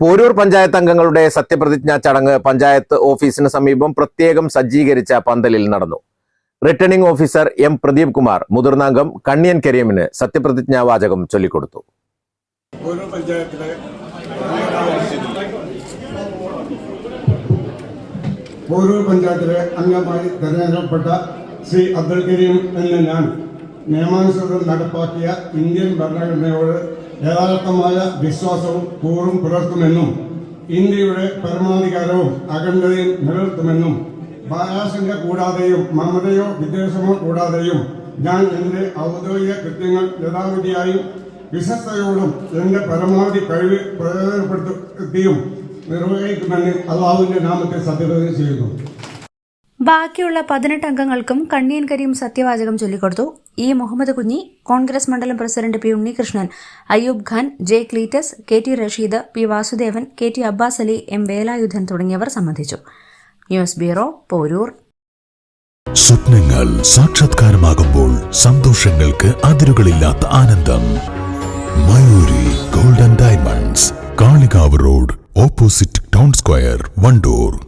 പോരൂർ പഞ്ചായത്ത് അംഗങ്ങളുടെ സത്യപ്രതിജ്ഞാ ചടങ്ങ് പഞ്ചായത്ത് ഓഫീസിന് സമീപം പ്രത്യേകം സജ്ജീകരിച്ച പന്തലിൽ നടന്നു. Returning officer M Pradeep Kumar മുതിർന്നാംഗം Kanniyan കരീമിന് സത്യപ്രതിജ്ഞാ വാചകം ചൊല്ലിക്കൊടുത്തു. ഓരോ പഞ്ചായത്തിലെ അംഗമായി തെരഞ്ഞെടുക്കപ്പെട്ട ശ്രീ അബ്ദുൽ കരീം എന്ന ഞാൻ നിയമാനുസൃതം നടപ്പാക്കിയ ഇന്ത്യൻ ഭരണഘടനയോട് യഥാർത്ഥമായ വിശ്വാസവും കൂറും പുലർത്തുമെന്നും ഇന്ത്യയുടെ പരമാധികാരവും അഖണ്ഡതയും നിലനിർത്തുമെന്നും ബാലാശങ്ക കൂടാതെയും മമതയോ വിദ്വേഷമോ കൂടാതെയും ഞാൻ എന്റെ ഔദ്യോഗിക കൃത്യങ്ങൾ യഥാവിധിയായും വിശ്വസ്തയോടും എന്റെ പരമാവധി കഴിവ് പ്രയോജനപ്പെടുത്തിയും നിർവഹിക്കുമെന്ന് അള്ളാഹുവിന്റെ നാമത്തെ സത്യപ്രതിജ്ഞ ചെയ്യുന്നു. ബാക്കിയുള്ള പതിനെട്ട് അംഗങ്ങൾക്കും കണ്ണിയൻ കരീം സത്യവാചകം ചൊല്ലിക്കൊടുത്തു. ഇ. മുഹമ്മദ് കുഞ്ഞി കോൺഗ്രസ് മണ്ഡലം president P. Unnikrishnan Ayyub Khan J. Cleetus K. T. Rasheed P. Vasudevan K. T. Abbas Ali M. Velayudhan തുടങ്ങിയവർ സംബന്ധിച്ചു. News bureau Poroor. സ്വപ്നങ്ങൾ സാക്ഷാത്കാരമാകുമ്പോൾ സന്തോഷങ്ങൾക്ക് അതിരുകളില്ലാത്ത ആനന്ദം. Mayuri golden diamonds Kalikavu road opposite town square Wandoor.